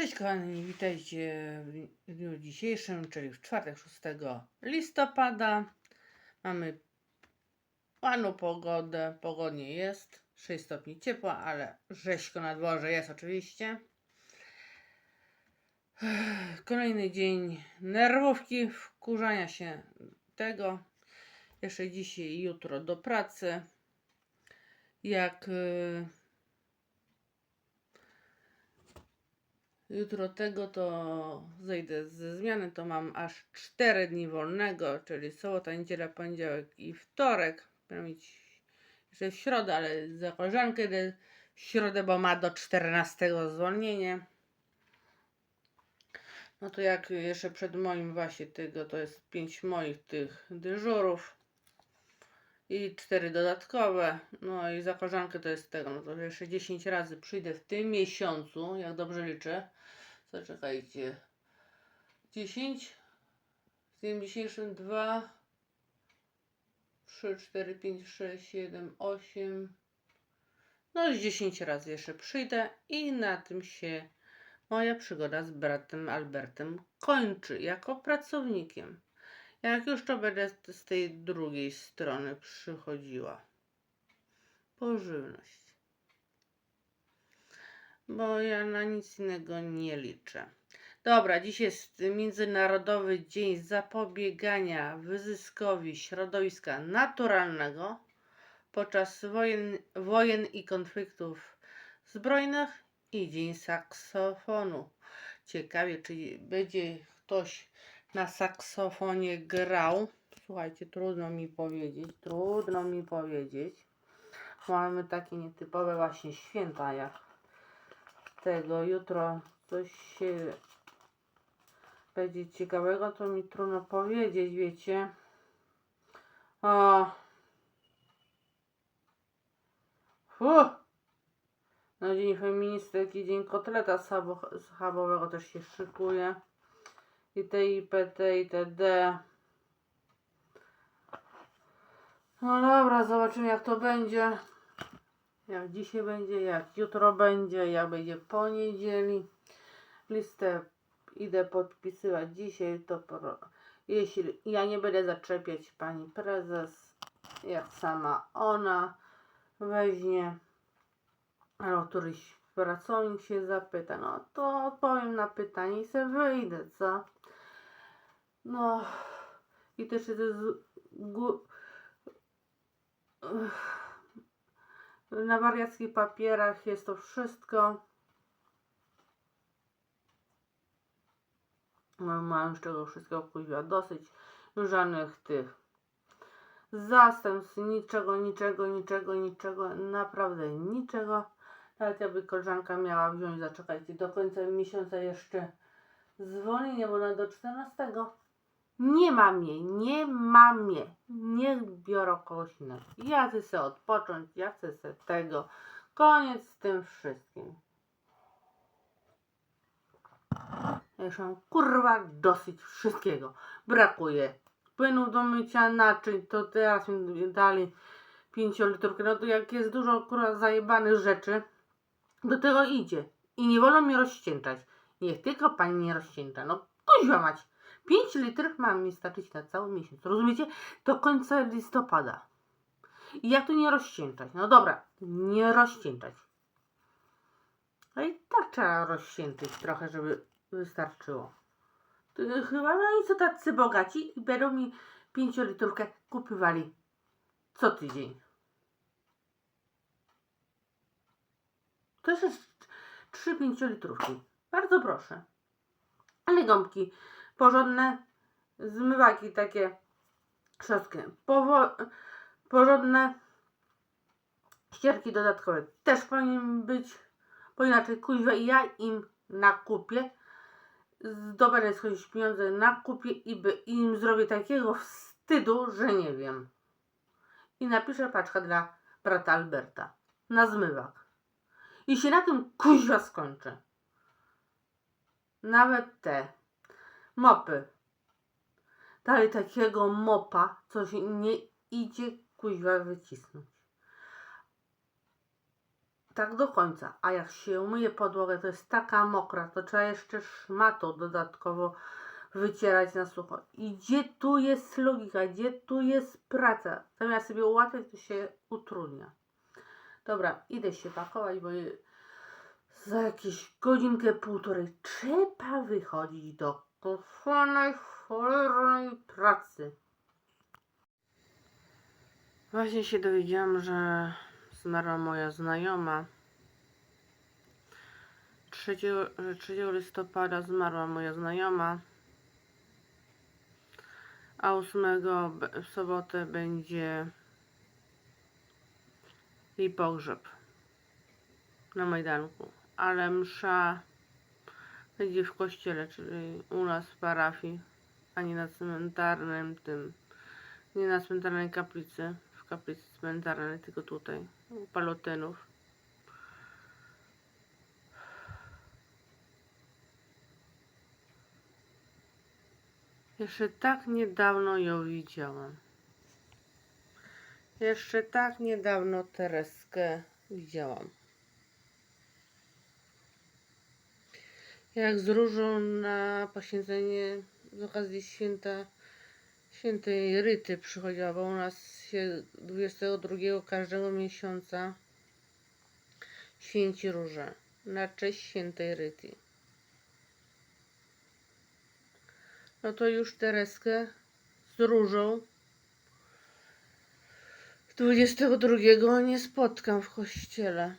Cześć kochani, witajcie w dniu dzisiejszym, czyli w czwartek 6 listopada. Mamy ładną pogodę, pogodnie jest, 6 stopni ciepła, ale rzeźko na dworze jest oczywiście. Kolejny dzień nerwówki, wkurzania się tego. Jeszcze dzisiaj i jutro do pracy. Jak y, jutro tego to zejdę ze zmiany, to mam aż 4 dni wolnego, czyli sobota, niedziela, poniedziałek i wtorek. Mieć jeszcze w środę, ale za koleżankę idę w środę, bo ma do 14 zwolnienie. No to jak jeszcze przed moim właśnie tego, to jest 5 moich tych dyżurów i 4 dodatkowe. No i za koleżankę to jest tego, no to jeszcze 10 razy przyjdę w tym miesiącu, jak dobrze liczę. Zaczekajcie. 10 z dniem dzisiejszym 2 3, 4, 5, 6, 7, 8 no z 10 razy jeszcze przyjdę i na tym się moja przygoda z bratem Albertem kończy jako pracownikiem. Jak już to będę z tej drugiej strony przychodziła. Po żywność. Bo ja na nic innego nie liczę. Dobra, dziś jest Międzynarodowy Dzień Zapobiegania Wyzyskowi Środowiska Naturalnego podczas wojen, wojen i konfliktów zbrojnych i Dzień Saksofonu. Ciekawie, czy będzie ktoś na saksofonie grał. Słuchajcie, trudno mi powiedzieć, trudno mi powiedzieć. Mamy takie nietypowe właśnie święta jak tego jutro coś się będzie ciekawego, to mi trudno powiedzieć, wiecie. O. Fuh. Na dzień feministyki, dzień kotleta schabo- schabowego też się szykuje. I te IPT, i TD. No dobra, zobaczymy jak to będzie. Jak dzisiaj będzie, jak jutro będzie, jak będzie poniedzieli. Listę idę podpisywać dzisiaj, to pro... jeśli ja nie będę zaczepiać pani prezes, jak sama ona weźmie, albo któryś pracownik się zapyta, no to odpowiem na pytanie i se wyjdę, co? No i też jest. Na wariackich papierach jest to wszystko. Mam z czego wszystkiego kuźwa dosyć. Żadnych tych zastępstw, niczego, niczego, niczego, niczego, naprawdę niczego. Nawet jakby koleżanka miała wziąć, zaczekajcie, do końca miesiąca jeszcze zwolnienie, bo ona do 14. Nie mam jej, nie mam jej. Niech biorą kogoś innego. Ja chcę sobie odpocząć, ja chcę sobie tego. Koniec z tym wszystkim. Ja już mam kurwa dosyć wszystkiego. Brakuje płynu do mycia naczyń, to teraz mi dali 5 litrówkę. No to jak jest dużo kurwa zajebanych rzeczy, do tego idzie. I nie wolno mi rozścięczać. Niech tylko pani nie rozścięcza. No kuźwa mać. 5 litrów ma mi starczyć na cały miesiąc. Rozumiecie? Do końca listopada. I jak tu nie rozścięczać? No dobra, nie rozścięczać. No i tak trzeba rozścięczyć trochę, żeby wystarczyło. To chyba no i co tacy bogaci i będą mi 5 litrówkę kupywali co tydzień. To jest 3-5 litrówki. Bardzo proszę. Ale gąbki porządne, zmywaki takie trzoskie, powo- porządne ścierki dodatkowe też powinien być, bo inaczej kuźwa i ja im nakupię, zdobędę skądś pieniądze, nakupię i by im zrobię takiego wstydu, że nie wiem. I napiszę paczka dla brata Alberta na zmywak. I się na tym kuźwa skończy. Nawet te mopy. Dalej takiego mopa, co się nie idzie kuźwa wycisnąć. tak do końca. A jak się umyje podłogę, to jest taka mokra, to trzeba jeszcze szmatą dodatkowo wycierać na sucho. I gdzie tu jest logika, gdzie tu jest praca? Zamiast sobie ułatwiać, to się utrudnia. Dobra, idę się pakować, bo za jakieś godzinkę, półtorej trzeba wychodzić do kochanej, cholernej pracy. Właśnie się dowiedziałam, że zmarła moja znajoma. 3, że 3 listopada zmarła moja znajoma. A 8 be- w sobotę będzie jej pogrzeb na Majdanku. Ale msza będzie w kościele, czyli u nas w parafii, a nie na cmentarnym tym, nie na cmentarnej kaplicy, w kaplicy cmentarnej, tylko tutaj, u palotynów. Jeszcze tak niedawno ją widziałam. Jeszcze tak niedawno Tereskę widziałam. Jak z różą na poświęcenie z okazji święta świętej Ryty przychodziła, bo u nas się 22 każdego miesiąca święci róże na cześć świętej Ryty. No to już Tereskę z różą 22 nie spotkam w kościele.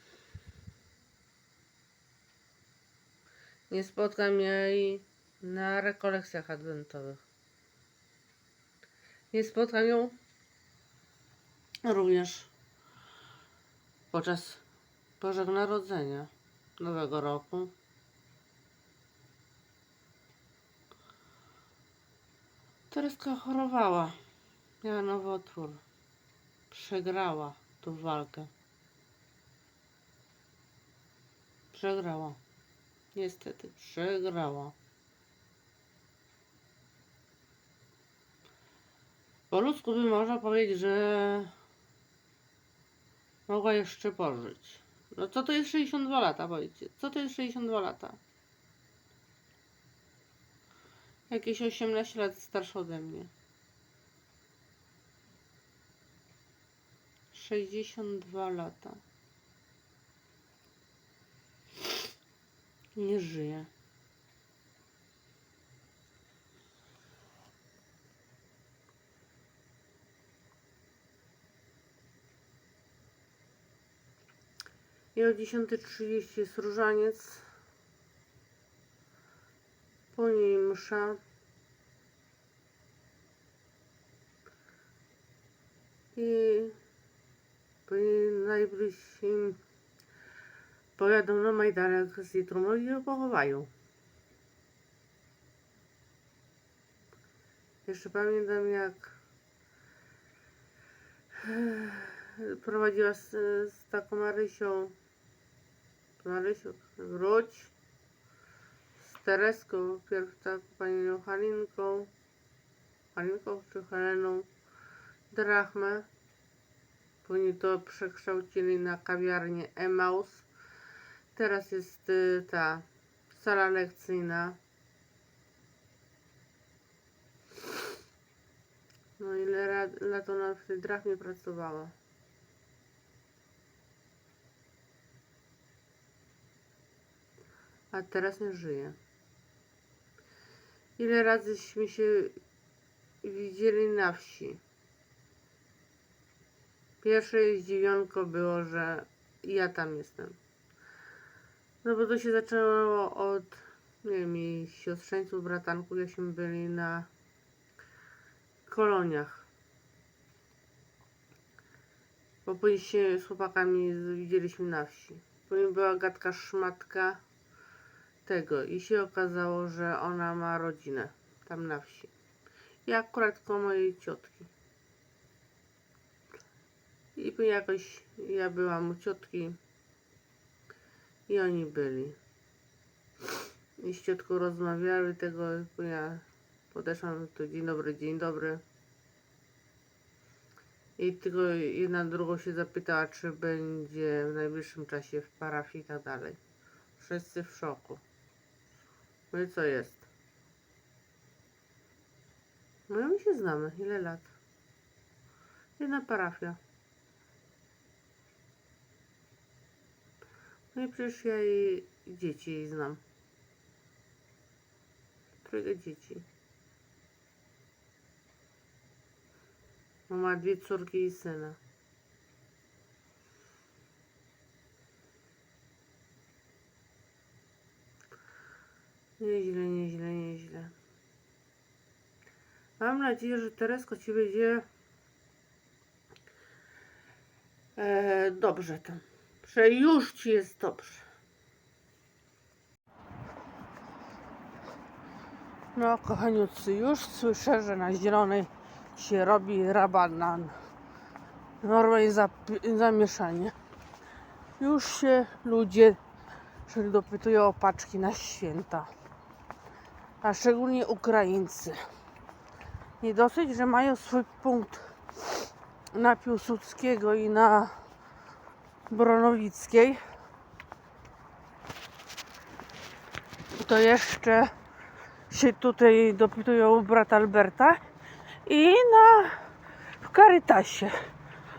Nie spotkam jej na rekolekcjach adwentowych. Nie spotkam ją również podczas Bożego Narodzenia, Nowego Roku. Tereska chorowała. Miała nowotwór. Przegrała tą walkę. Przegrała. Niestety, przegrała. Po ludzku by można powiedzieć, że mogła jeszcze pożyć. No co to jest 62 lata, powiedzcie? Co to jest 62 lata? Jakieś 18 lat starsza ode mnie. 62 lata. Nie żyje. I o 10.30 jest różaniec. Po niej msza. I najbliżsi pojadą na Majdanek z Litrumą i ją pochowają. Jeszcze pamiętam jak eh, prowadziła z, z taką Marysią Marysiu, wróć z Tereską, pierw tak panią Halinką Halinką czy Heleną Drachmę Później to przekształcili na kawiarnię Emaus. Teraz jest y, ta sala lekcyjna. No ile ra- lat ona w tej drachmie pracowała. A teraz nie żyje. Ile razyśmy się widzieli na wsi. Pierwsze zdziwionko było, że ja tam jestem. No bo to się zaczęło od, nie wiem, jej siostrzeńców, bratanków, jakśmy byli na koloniach. Bo później się z chłopakami widzieliśmy na wsi. Później była gadka szmatka tego i się okazało, że ona ma rodzinę tam na wsi. I akurat koło mojej ciotki. I jakoś ja byłam u ciotki i oni byli. I z ciotką rozmawiali tego, ja podeszłam, to dzień dobry, dzień dobry. I tylko jedna drugą się zapytała, czy będzie w najbliższym czasie w parafii i tak dalej. Wszyscy w szoku. No i co jest? No i my się znamy. Ile lat? Jedna parafia. No i przecież ja jej dzieci jej znam. Trójkę dzieci. Ma dwie córki i syna. Nieźle, nieźle, nieźle. Mam nadzieję, że Teresko Ci będzie e, dobrze tam. Że już Ci jest dobrze. No, kochaniucy, już słyszę, że na zielonej się robi rabanan. Normalnie zamieszanie. Już się ludzie dopytują o paczki na święta. A szczególnie Ukraińcy. Nie dosyć, że mają swój punkt na Piłsudskiego i na Bronowickiej, to jeszcze się tutaj dopytują u brata Alberta i na w Karytasie.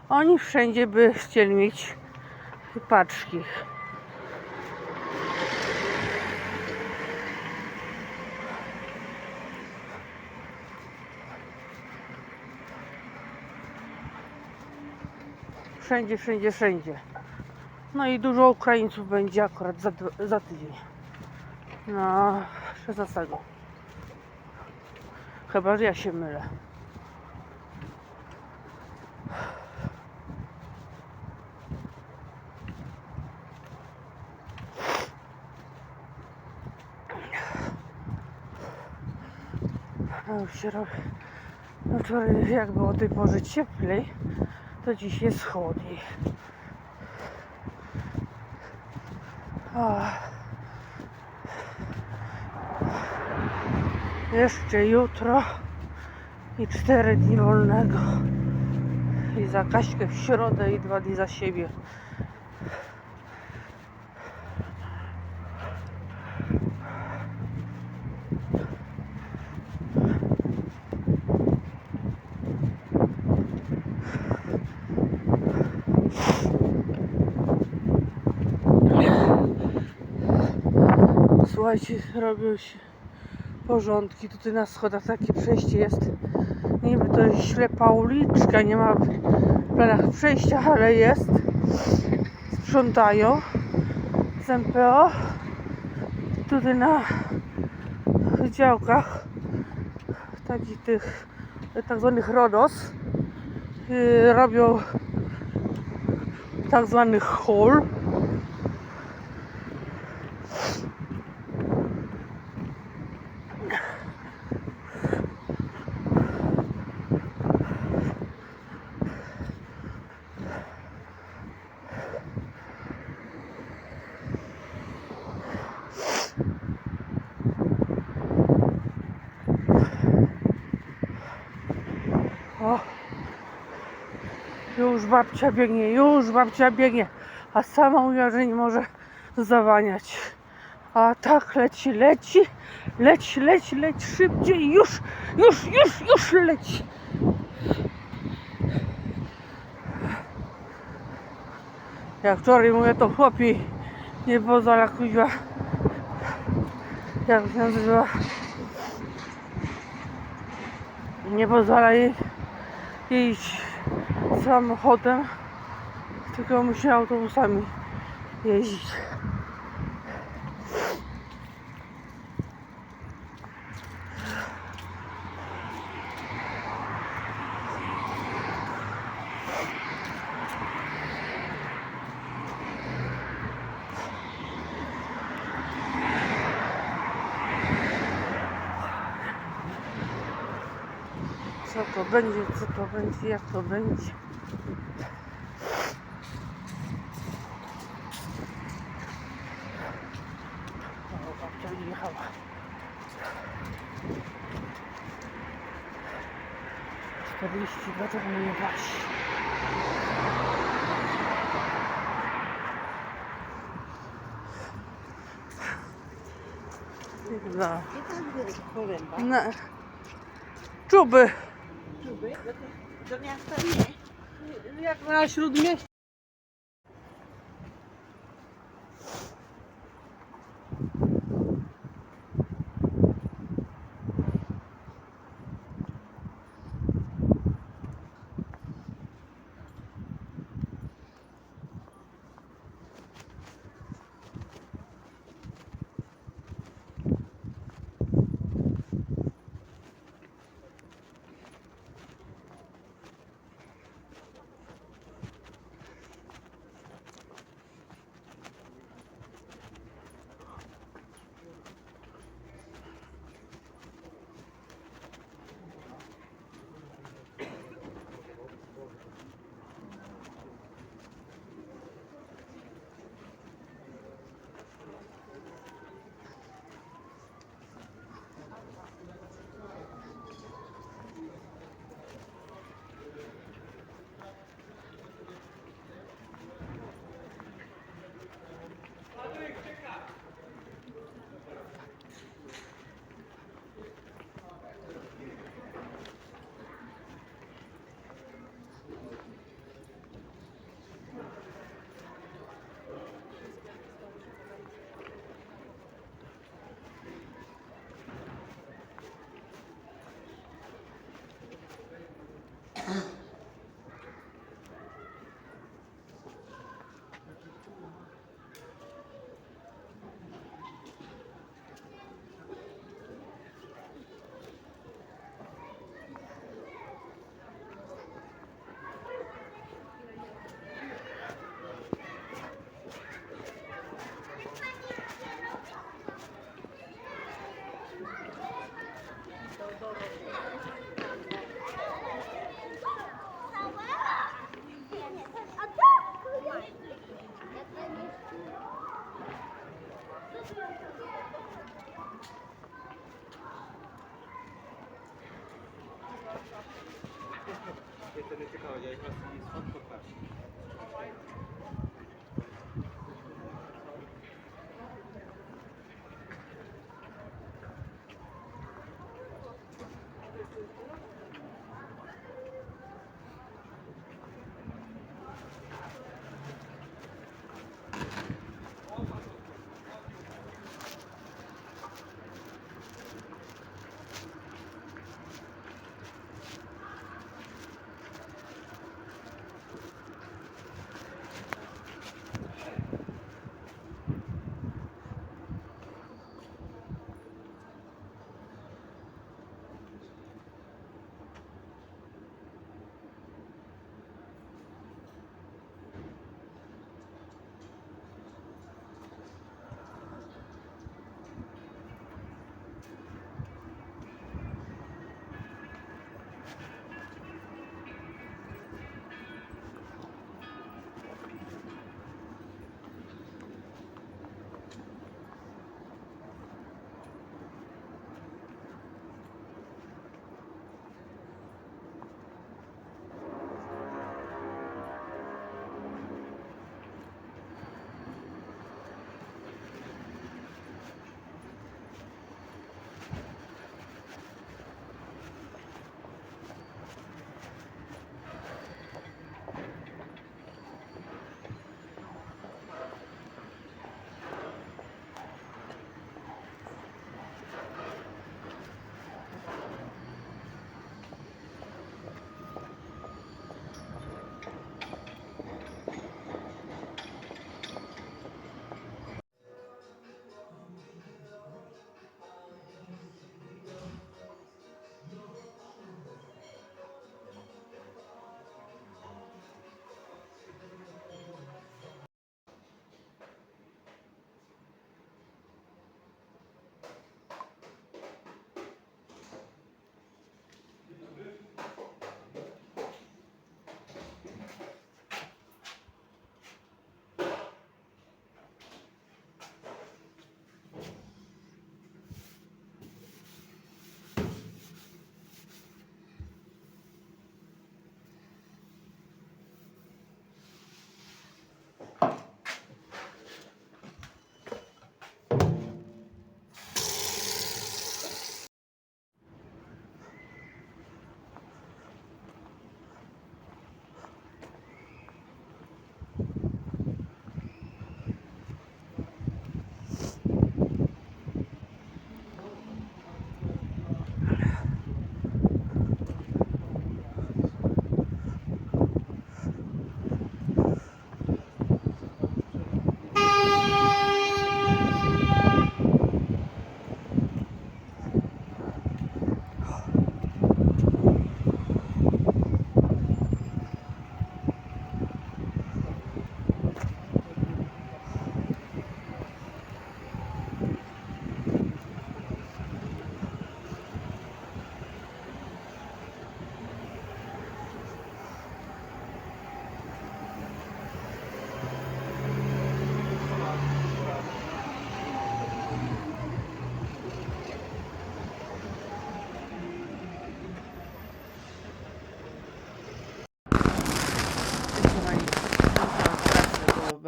Oni wszędzie by chcieli mieć paczki. Wszędzie, wszędzie, wszędzie. No i dużo Ukraińców będzie akurat za, za tydzień. No, 16. Chyba, że ja się mylę. A już się robi. No wczoraj jak było o tej porze cieplej, to dziś jest chłodniej. Ach. Jeszcze jutro i cztery dni wolnego. I za Kaśkę w środę i dwa dni za siebie. Słuchajcie, robią się porządki. Tutaj na schodach takie przejście jest. Niby to jest ślepa uliczka, nie ma w planach przejścia, ale jest. Sprzątają z MPO. Tutaj na działkach takich tych tak zwanych RODOS yy, robią tak zwany hall. Już babcia biegnie, już babcia biegnie, a sama mówiła, że nie może zawaniać. A tak leci, leci, leci, leci, leci szybciej, już, już, już, już leci. Jak wczoraj mówię, to chłopi nie pozwala kuźwa. Jak się nazywa? Nie pozwala jej jeździć samochodem, tylko musi autobusami jeździć. Co to będzie, co to będzie, jak to będzie. Babcia jechała. 40, dlaczego mnie? No. Na... Czuby. Czuby? Do, do miasta nie. Jak na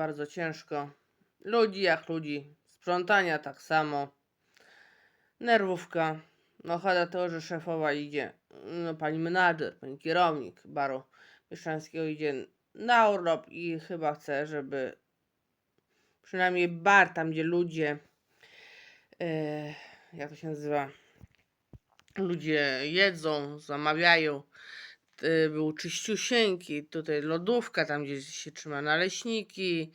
bardzo ciężko. Ludzi jak ludzi. Sprzątania tak samo. Nerwówka. No chada to, że szefowa idzie, no pani menadżer, pani kierownik baru mieszczańskiego idzie na urlop i chyba chce, żeby przynajmniej bar, tam gdzie ludzie, e, jak to się nazywa, ludzie jedzą, zamawiają, był czyściusieńki, tutaj lodówka, tam gdzie się trzyma naleśniki,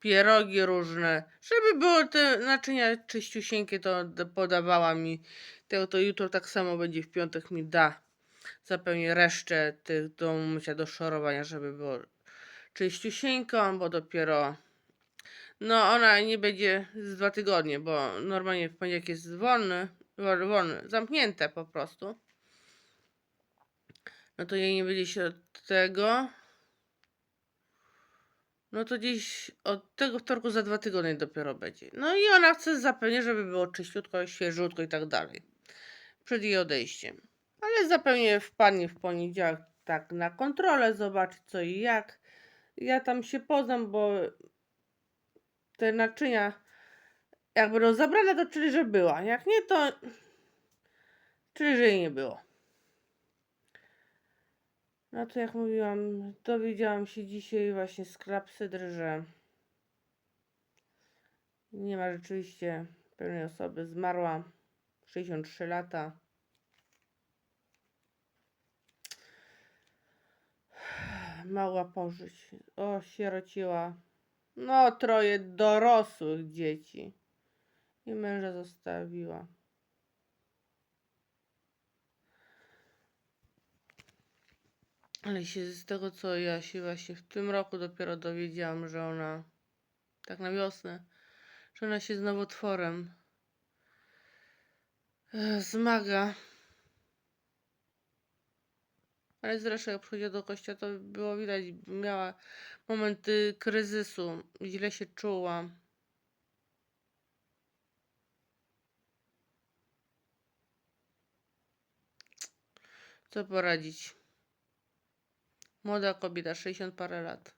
pierogi różne, żeby było te naczynia czyściusieńkie, to podawała mi, to, to jutro tak samo będzie, w piątek mi da zapewne resztę tych do mycia, do szorowania, żeby było czyściusieńko, bo dopiero no ona nie będzie z dwa tygodnie, bo normalnie w poniedziałek jest wolny, wol- wolny, zamknięte po prostu. No to jej nie się od tego. No to gdzieś od tego wtorku za dwa tygodnie dopiero będzie. No i ona chce zapewnić, żeby było czyściutko, świeżutko i tak dalej. Przed jej odejściem. Ale zapewne wpadnie w poniedziałek tak na kontrolę, zobaczyć co i jak. Ja tam się poznam, bo te naczynia jak będą zabrane, to czyli, że była. Jak nie, to czyli, że jej nie było. No to jak mówiłam, dowiedziałam się dzisiaj właśnie z Klapsydry, że nie ma rzeczywiście pewnej osoby. Zmarła 63 lata. Mogła pożyć. O, sierociła. No, troje dorosłych dzieci. I męża zostawiła. Ale się z tego, co ja się właśnie w tym roku dopiero dowiedziałam, że ona, tak na wiosnę, że ona się z nowotworem e, zmaga. Ale zresztą jak przychodziła do kościoła, to było widać, miała momenty kryzysu, źle się czuła. Co poradzić? Młoda kobieta, 60 parę lat.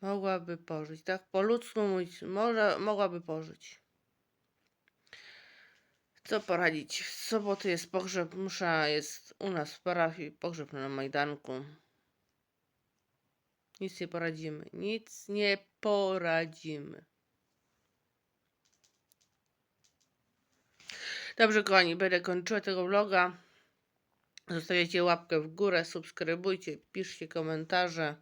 Mogłaby pożyć, tak po ludzku mówić, może, mogłaby pożyć. Co poradzić? W soboty jest pogrzeb, msza jest u nas w parafii, pogrzeb na Majdanku. Nic nie poradzimy, nic nie poradzimy. Dobrze, kochani, będę kończyła tego vloga. Zostawiajcie łapkę w górę, subskrybujcie, piszcie komentarze.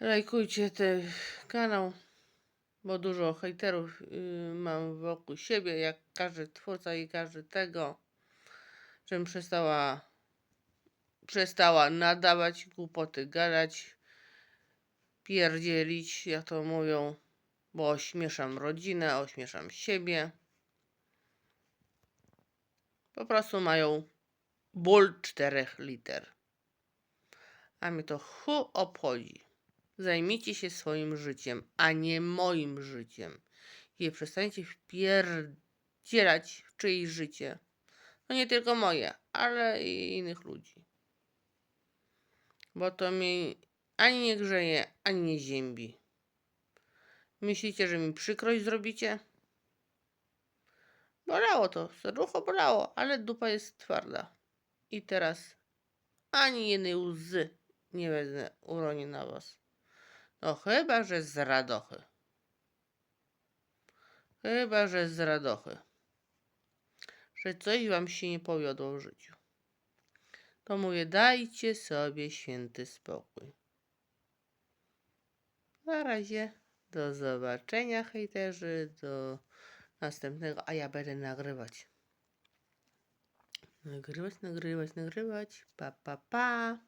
Lajkujcie ten kanał, bo dużo hejterów yy, mam wokół siebie, jak każdy twórca i każdy tego, żebym przestała przestała nadawać głupoty, gadać, pierdzielić, jak to mówią, bo ośmieszam rodzinę, ośmieszam siebie. Po prostu mają ból czterech liter. A mnie to chu obchodzi. Zajmijcie się swoim życiem, a nie moim życiem. I przestańcie wpierdzielać w czyjeś życie. No nie tylko moje, ale i innych ludzi. Bo to mnie ani nie grzeje, ani nie ziębi. Myślicie, że mi przykrość zrobicie? Bolało to, serducho bolało, ale dupa jest twarda. I teraz ani jednej łzy nie wezmę uroni na was. No chyba, że z radochy. Chyba, że z radochy. Że coś wam się nie powiodło w życiu. To mówię, dajcie sobie święty spokój. Na razie. Do zobaczenia, hejterzy. Do następnego, a ja będę nagrywać. Nagrywać, nagrywać, nagrywać. Pa, pa, pa.